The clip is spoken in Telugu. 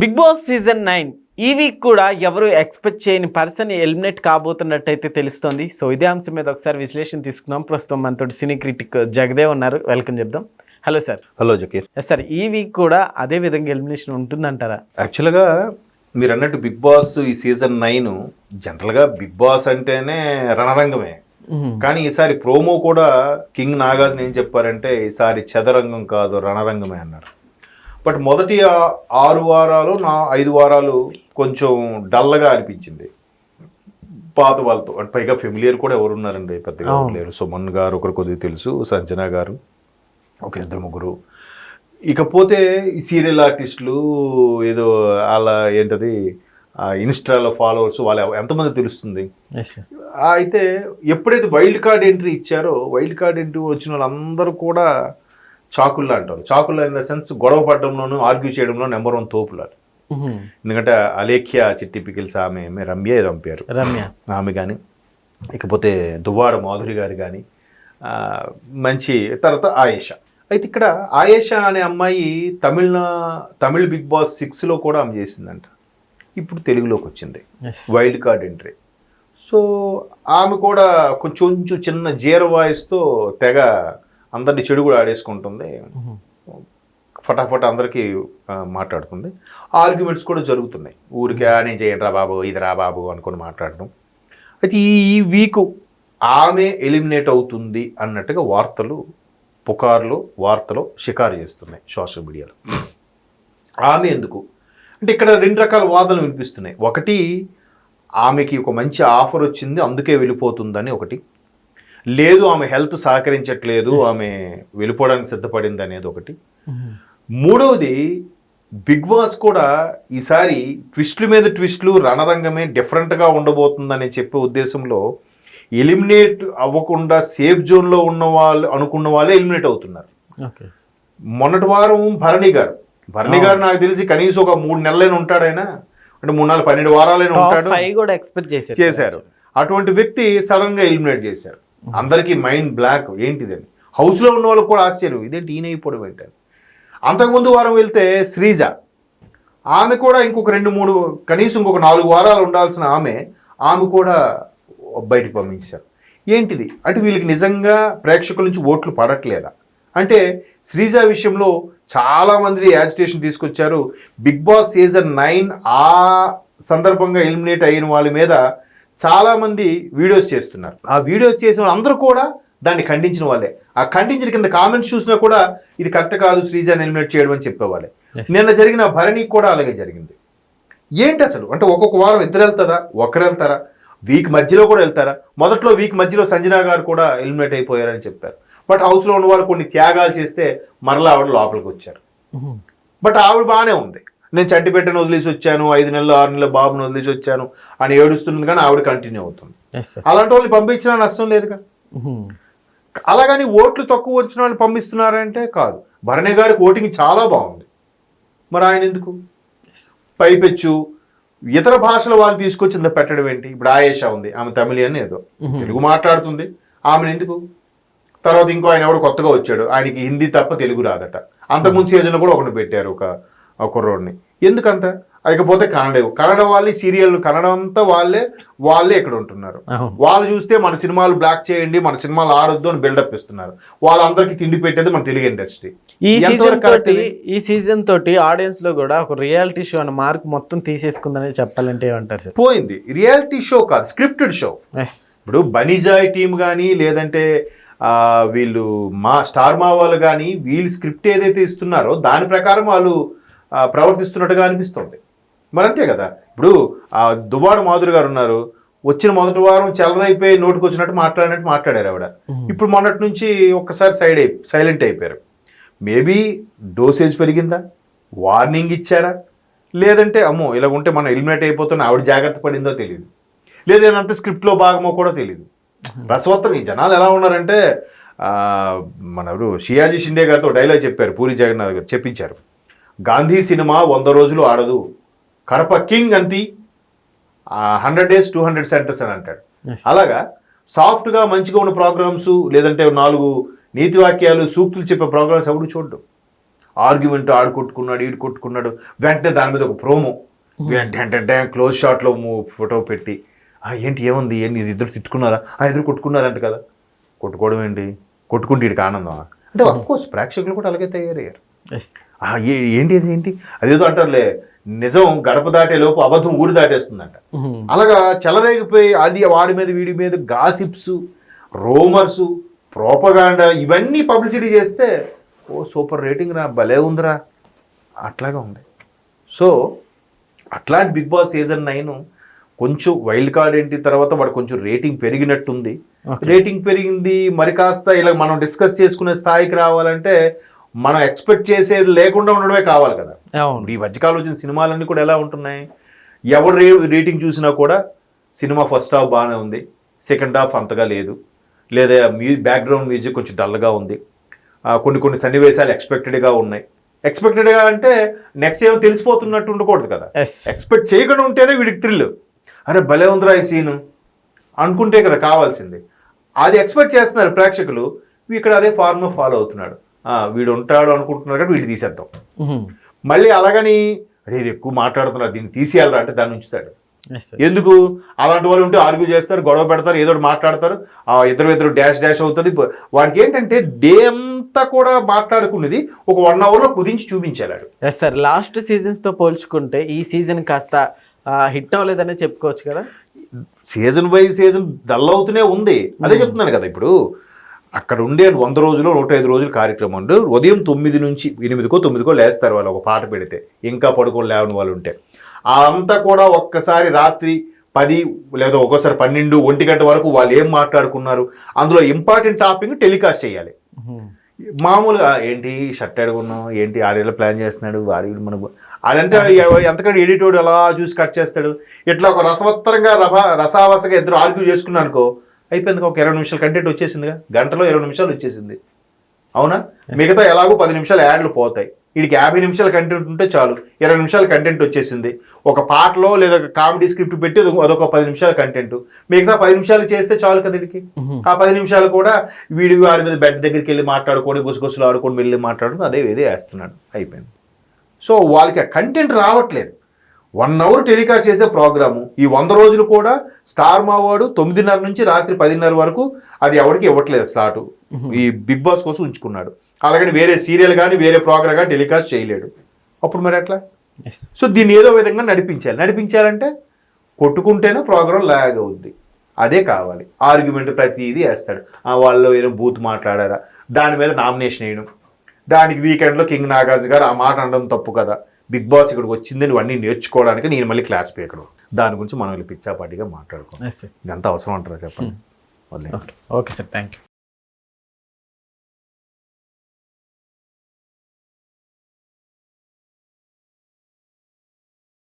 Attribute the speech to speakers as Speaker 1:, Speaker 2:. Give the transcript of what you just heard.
Speaker 1: బిగ్ బాస్ సీజన్ నైన్ ఈ వీక్ కూడా ఎవరు ఎక్స్పెక్ట్ చేయని పర్సన్ ఎలిమినేట్ కాబోతున్నట్టయితే తెలుస్తోంది. సో ఇదే అంశం మీద ఒకసారి విశ్లేషణ తీసుకున్నాం ప్రస్తుతం మనతో సినీ క్రిటిక్ జగదేవ్ ఉన్నారు. వెల్కమ్ చెప్దాం. Hello sir.
Speaker 2: Hello Zakir.
Speaker 1: Sir ఈ వీక్ కూడా అదే విధంగా ఎలిమినేషన్ ఉంటుందంటారా?
Speaker 2: యాక్చువల్గా మీరు అన్నట్టు బిగ్ బాస్ ఈ సీజన్ నైన్ జనరల్గా బిగ్ బాస్ అంటేనే రణరంగమే. కానీ ఈసారి ప్రోమో కూడా కింగ్ నాగార్జున ఏం చెప్పారంటే ఈసారి చదరంగం కాదు రణరంగమే అన్నారు. బట్ మొదటి ఆరు వారాలు నా ఐదు వారాలు కొంచెం డల్గా అనిపించింది. పాత వాళ్ళతో అంటే పైగా ఫెమిలియర్ కూడా ఎవరు ఉన్నారండి పెద్దగా. లేరు. సుమన్ గారు ఒకరు కొద్దిగా తెలుసు సంజన గారు ఒక ఇద్దరు ముగ్గురు. ఇకపోతే ఈ సీరియల్ ఆర్టిస్టులు ఏదో అలా ఏంటది ఇన్స్టాలో ఫాలోవర్స్ వాళ్ళ ఎంతమంది తెలుస్తుంది? అయితే ఎప్పుడైతే వైల్డ్ కార్డ్ ఎంట్రీ ఇచ్చారో వైల్డ్ కార్డ్ ఎంట్రీ వచ్చిన వాళ్ళందరూ కూడా చాకుల్లా అంటారు చాకుల్లా ఇన్ ద సెన్స్ గొడవ పడడంలోనూ ఆర్గ్యూ చేయడంలో నెంబర్ వన్ తోపులారు ఎందుకంటే అలేఖ్య చిట్టి పికిల్స్ ఆమె రమ్య ఏదో పంపారు
Speaker 1: రమ్య.
Speaker 2: ఆమె కానీ ఇకపోతే దువ్వాడ మాధురి గారు కానీ మంచి తర్వాత ఆయేష. అయితే ఇక్కడ ఆయేష అనే అమ్మాయి తమిళ తమిళ్ బిగ్ బాస్ సిక్స్లో కూడా ఆమె చేసిందంట. ఇప్పుడు తెలుగులోకి వచ్చింది. Wild card entry. సో ఆమె కూడా కొంచెం చిన్న జీర వాయిస్తో తెగ అందరిని చెడు కూడా ఆడేసుకుంటుంది. ఫటాఫట్ అందరికీ మాట్లాడుతుంది. ఆర్గ్యుమెంట్స్ కూడా జరుగుతున్నాయి. ఊరికే "ఆ, నేను చేయండి రా బాబు ఇది రా బాబు అనుకొని మాట్లాడడం. అయితే ఈ వీక్ ఆమె ఎలిమినేట్ అవుతుంది అన్నట్టుగా వార్తలు పుకార్లు వార్తలు షికారు చేస్తున్నాయి సోషల్ మీడియాలో. ఆమె ఎందుకు? అంటే ఇక్కడ రెండు రకాల వాదనలు వినిపిస్తున్నాయి. ఒకటి ఆమెకి ఒక మంచి ఆఫర్ వచ్చింది అందుకే వెళ్ళిపోతుందని ఒకటి. లేదు ఆమె హెల్త్ సహకరించట్లేదు ఆమె వెళ్ళిపోవడానికి సిద్ధపడింది అనేది ఒకటి. మూడవది బిగ్ బాస్ కూడా ఈసారి ట్విస్టుల మీద ట్విస్టులు రణరంగమే డిఫరెంట్గా ఉండబోతుందని చెప్పే ఉద్దేశంలో ఎలిమినేట్ అవ్వకుండా సేఫ్ జోన్లో ఉన్న వాళ్ళు అనుకున్న వాళ్ళే ఎలిమినేట్ అవుతున్నారు. మొన్నటి వారం భరణి గారు. భరణి గారు నాకు తెలిసి కనీసం ఒక మూడు నెలలైనా ఉంటాడు ఆయన. అంటే మూడు నాలుగు పన్నెండు వారాలైనా ఉంటాడు.
Speaker 1: చేశారు.
Speaker 2: చేశారు. అటువంటి వ్యక్తి సడన్గా ఎలిమినేట్ చేశారు. అందరికీ మైండ్ బ్లాక్ ఏంటిది అని. ఉన్న వాళ్ళకి కూడా ఆశ్చర్యం. ఇదేంటి ఈయన అయిపోవడం ఏంటని అంతకుముందు వారం వెళ్తే శ్రీజ. ఆమె కూడా ఇంకొక రెండు మూడు కనీసం ఇంకొక నాలుగు వారాలు ఉండాల్సిన ఆమె ఆమె కూడా బయటికి పంపించారు. ఏంటిది? అంటే వీళ్ళకి నిజంగా ప్రేక్షకుల నుంచి ఓట్లు పడట్లేదా? అంటే శ్రీజ విషయంలో చాలా మంది యాజిటేషన్ తీసుకొచ్చారు. బిగ్ బాస్ సీజన్ నైన్ ఆ సందర్భంగా ఎలిమినేట్ అయిన వాళ్ళ మీద చాలా మంది వీడియోస్ చేస్తున్నారు. ఆ వీడియోస్ చేసిన వాళ్ళందరూ కూడా దాన్ని ఖండించిన వాళ్ళే. ఆ ఖండించిన కింద కామెంట్స్ చూసినా కూడా ఇది కరెక్ట్ కాదు శ్రీజాని ఎలిమినేట్ చేయడం అని చెప్పేవాళ్ళే. నిన్న జరిగిన భరణికి కూడా అలాగే జరిగింది. ఏంటి అసలు? అంటే ఒక్కొక్క వారం ఇద్దరు వెళ్తారా? ఒకరు వెళ్తారా? వీక్ మధ్యలో కూడా వెళ్తారా? మొదట్లో వీక్ మధ్యలో సంజనా గారు కూడా ఎలిమినేట్ అయిపోయారని చెప్పారు. బట్ హౌస్లో ఉన్న వాళ్ళు కొన్ని త్యాగాలు చేస్తే మరలా ఆవిడ లోపలికి వచ్చారు. బట్ ఆవిడ బాగానే ఉంది. నేను చంటి పెట్టని వదిలేసి వచ్చాను ఐదు నెలలు ఆరు నెలలు బాబుని వదిలేసి వచ్చాను అని ఏడుస్తుంది కానీ ఆవిడ కంటిన్యూ అవుతుంది. అలాంటి వాళ్ళని పంపించినా నష్టం లేదుగా. అలాగని ఓట్లు తక్కువ వచ్చిన వాళ్ళని పంపిస్తున్నారంటే కాదు. భరణి గారికి ఓటింగ్ చాలా బాగుంది. మరి ఆయన ఎందుకు? పైపెచ్చు. ఇతర భాషల వాళ్ళు తీసుకొచ్చి ఇంత పెట్టడం ఏంటి? ఇప్పుడు ఆయేషా ఉంది ఆమె తమిళియన్ ఏదో. తెలుగు మాట్లాడుతుంది. ఆమెను ఎందుకు? తర్వాత ఇంకో ఆయన ఎవడో కొత్తగా వచ్చాడు. ఆయనకి హిందీ తప్ప తెలుగు రాదట. అంతకుముందు సీజన్లో కూడా ఒకటి పెట్టారు ఒక ఒక కుర్రోడిని. ఎందుకంత? ఇకపోతే కన్నడ కన్నడ వాళ్ళే సీరియల్ కన్నడ అంతా వాళ్ళే వాళ్ళే ఇక్కడ ఉంటున్నారు. వాళ్ళు చూస్తే మన సినిమాలు బ్లాక్ చేయండి మన సినిమాలు ఆడొద్దు అని బిల్డప్ ఇస్తున్నారు. వాళ్ళందరికీ తిండి పెట్టేది మన తెలుగు ఇండస్ట్రీ.
Speaker 1: ఈ సీజన్ తోటి? ఈ సీజన్ తోటి ఆడియన్స్లో కూడా ఒక రియాలిటీ షో అనే మార్క్ మొత్తం తీసేసుకుందని చెప్పాలంటే ఏమంటారు సార్?
Speaker 2: పోయింది. రియాలిటీ షో కాదు స్క్రిప్టెడ్ షో ఇప్పుడు బనిజాయ్ టీం కానీ లేదంటే ఆ, వీళ్ళు మా స్టార్ మా వాళ్ళు కానీ వీళ్ళు స్క్రిప్ట్ ఏదైతే ఇస్తున్నారో దాని ప్రకారం వాళ్ళు ఆ, ప్రవర్తిస్తున్నట్టుగా అనిపిస్తుంది. మరి అంతే కదా. ఇప్పుడు ఆ దువ్వాడ మాధురి గారు ఉన్నారు. వచ్చిన మొదటి వారం చెలరైపోయి నోటికి వచ్చినట్టు మాట్లాడినట్టు మాట్లాడారు ఆవిడ. ఇప్పుడు మొన్నటి నుంచి ఒక్కసారి సైడ్ అయి సైలెంట్ అయిపోయారు. మేబీ డోసేజ్ పెరిగిందా? వార్నింగ్ ఇచ్చారా? లేదంటే అమ్మో ఇలా ఉంటే మనం ఎలిమినేట్ అయిపోతున్న ఆవిడ జాగ్రత్త పడిందో తెలియదు లేదంటే స్క్రిప్ట్లో భాగమో కూడా తెలియదు రసవత్తం ఈ జనాలు ఎలా ఉన్నారంటే మన షియాజీ షిండే గారితో డైలాగ్ చెప్పారు పూరి జగన్నాథ్ గారు చెప్పించారు. గాంధీ సినిమా వంద రోజులు ఆడదు. Kadapa king అంతి hundred days two hundred centres అని అంటాడు. అలాగా సాఫ్ట్గా మంచిగా ఉన్న ప్రోగ్రామ్స్ లేదంటే నాలుగు నీతి వాక్యాలు సూక్తులు చెప్పే ప్రోగ్రామ్స్ ఎవడు చూడడం. ఆర్గ్యుమెంట్ ఆడు కొట్టుకున్నాడు ఈడు కొట్టుకున్నాడు వెంటనే దాని మీద ఒక ప్రోమో. వెంటనే క్లోజ్ షాట్లో ఫోటో పెట్టి "ఆ, ఏంటి ఏముంది? ఏంటి ఇది ఇద్దరు తిట్టుకున్నారా? ఆ ఇద్దరు కొట్టుకున్నారంట కదా. కొట్టుకోవడం ఏంటి? కొట్టుకుంటే వీడికి ఆనందమా? అంటే కోర్స్ ప్రేక్షకులు కూడా అలాగే తయారయ్యారు. ఏంటి అది ఏంటి? అదేదో అంటారులే నిజం గడప దాటే లోపు అబద్ధం ఊరు దాటేస్తుందంట. అలాగా చెలరేగిపోయి అది వాడి మీద వీడి మీద గాసిప్స్ రోమర్స్ ప్రోపగాండా ఇవన్నీ పబ్లిసిటీ చేస్తే ఓ సూపర్ రేటింగ్ రా భలే ఉందిరా. అట్లాగా ఉంది. సో అట్లాంటి బిగ్ బాస్ సీజన్ నైన్ కొంచెం వైల్డ్ కార్డ్ ఏంటి తర్వాత వాడు కొంచెం రేటింగ్ పెరిగినట్టుంది. రేటింగ్ పెరిగింది మరి కాస్త ఇలా మనం డిస్కస్ చేసుకునే స్థాయికి రావాలంటే మనం ఎక్స్పెక్ట్ చేసేది లేకుండా ఉండడమే కావాలి కదా. ఈ మధ్యకాలం వచ్చిన సినిమాలన్నీ కూడా ఎలా ఉంటున్నాయి? ఎవరు రే రేటింగ్ చూసినా కూడా సినిమా ఫస్ట్ హాఫ్ బాగానే ఉంది సెకండ్ హాఫ్ అంతగా లేదు. లేదా మ్యూ బ్యాక్గ్రౌండ్ మ్యూజిక్ కొంచెం డల్గా ఉంది. కొన్ని కొన్ని సన్నివేశాలు ఎక్స్పెక్టెడ్గా ఉన్నాయి. ఎక్స్పెక్టెడ్గా అంటే నెక్స్ట్ ఏమో తెలిసిపోతున్నట్టు ఉండకూడదు కదా. ఎక్స్పెక్ట్ చేయకుండా ఉంటేనే వీడికి థ్రిల్ అరే భలే ఉందిరా ఈ సీను అనుకుంటే కదా కావాల్సింది. అది ఎక్స్పెక్ట్ చేస్తున్నారు ప్రేక్షకులు. ఇక్కడ అదే ఫార్ములా ఫాలో అవుతున్నాడు. వీడు ఉంటాడు అనుకుంటున్నారు కాబట్టి వీడు తీసేద్దాం మళ్ళీ అలాగని అరే ఇది ఎక్కువ మాట్లాడుతున్నారు దీన్ని తీసేయాలరా అంటే దాన్ని ఉంచుతాడు ఎందుకు? అలాంటి వాళ్ళు ఉంటే ఆర్గ్యూ చేస్తారు గొడవ పెడతారు ఏదో మాట్లాడతారు ఆ ఇద్దరు ఇద్దరు డాష్ డాష్ అవుతుంది. వాడికి ఏంటంటే డే అంతా కూడా మాట్లాడుకునేది ఒక వన్ అవర్లో కుదించి చూపించాడు.
Speaker 1: ఎస్ సార్ లాస్ట్ సీజన్స్తో పోల్చుకుంటే ఈ సీజన్ కాస్త హిట్ అవ్వలేదనే చెప్పుకోవచ్చు కదా?
Speaker 2: సీజన్ బై సీజన్ డల్ అవుతూనే ఉంది. అదే చెప్తున్నాను కదా ఇప్పుడు. అక్కడ ఉండే వంద రోజులు నూట ఐదు రోజులు కార్యక్రమం ఉండు. ఉదయం తొమ్మిది నుంచి ఎనిమిదికో తొమ్మిదికో లేస్తారు వాళ్ళు ఒక పాట పెడితే. ఇంకా పడుకొని లేవని వాళ్ళు ఉంటే. ఆ అంతా కూడా ఒక్కసారి రాత్రి పది లేదా ఒక్కోసారి పన్నెండు ఒంటి గంట వరకు వాళ్ళు ఏం మాట్లాడుకున్నారు? అందులో ఇంపార్టెంట్ టాపిక్ టెలికాస్ట్ చేయాలి. మామూలుగా ఏంటి షర్ట్ అడుగున్నాం ఏంటి ఆడేలా ప్లాన్ చేస్తున్నాడు? వాడి మనకు అదంటే ఎవ- ఎంతకంటే ఎడిటోడ్ అలా చూసి కట్ చేస్తాడు? ఇట్లా ఒక రసవత్తరంగా రభ రసావసగా ఇద్దరు ఆర్గ్యూ చేసుకున్నాను అనుకో అయిపోయింది ఒక ఇరవై నిమిషాల కంటెంట్ వచ్చేసిందిగా. గంటలో ఇరవై నిమిషాలు వచ్చేసింది. అవునా? మిగతా ఎలాగో పది నిమిషాలు యాడ్లు పోతాయి. వీడికి యాభై నిమిషాల కంటెంట్ ఉంటే చాలు. ఇరవై నిమిషాల కంటెంట్ వచ్చేసింది. ఒక పాటలో లేదా కామెడీ స్క్రిప్ట్ పెట్టి అదొక- పది నిమిషాల కంటెంట్ మిగతా పది నిమిషాలు చేస్తే చాలు కదా వీడికి. ఆ పది నిమిషాలు కూడా వీడి వాడి మీద బెడ్ దగ్గరికి వెళ్ళి మాట్లాడుకొని గుసగుసలు ఆడుకొని వెళ్ళి మాట్లాడుకుని అదే ఇదే వేస్తున్నాడు. అయిపోయింది. సో వాళ్ళకి ఆ కంటెంట్ రావట్లేదు. వన్ అవర్ టెలికాస్ట్ చేసే ప్రోగ్రాము. ఈ వంద రోజులు కూడా స్టార్ మావాడు తొమ్మిదిన్నర నుంచి రాత్రి పదిన్నర వరకు అది ఎవరికి ఇవ్వట్లేదు స్లాట్. ఈ బిగ్ బాస్ కోసం ఉంచుకున్నాడు. అలాగని వేరే సీరియల్ కానీ వేరే ప్రోగ్రామ్ కానీ టెలికాస్ట్ చేయలేడు. అప్పుడు మరి ఎట్లా?
Speaker 1: ఎస్
Speaker 2: సో దీన్ని ఏదో విధంగా నడిపించాలి. నడిపించాలంటే కొట్టుకుంటేనే ప్రోగ్రామ్ లాగ్ అవుద్ది. అదే కావాలి. ఆర్గ్యుమెంట్ ప్రతిదీ వేస్తాడు. ఆ వాళ్ళు ఏదో బూత్ మాట్లాడారా? దాని మీద నామినేషన్ వేయడం. దానికి వీకెండ్లో కింగ్ నాగార్జున గారు ఆ మాట అనడం తప్పు కదా. బిగ్ బాస్ ఇక్కడికి వచ్చిందని ఇవన్నీ నేర్చుకోవడానికి నేను మళ్ళీ క్లాస్ పీకడం దాని గురించి మనం పిచ్చాపాటిగా మాట్లాడుకోం
Speaker 1: ఎస్ సార్
Speaker 2: ఇదంతా అవసరం అంటారా చెప్పండి?
Speaker 1: Okay sir thank you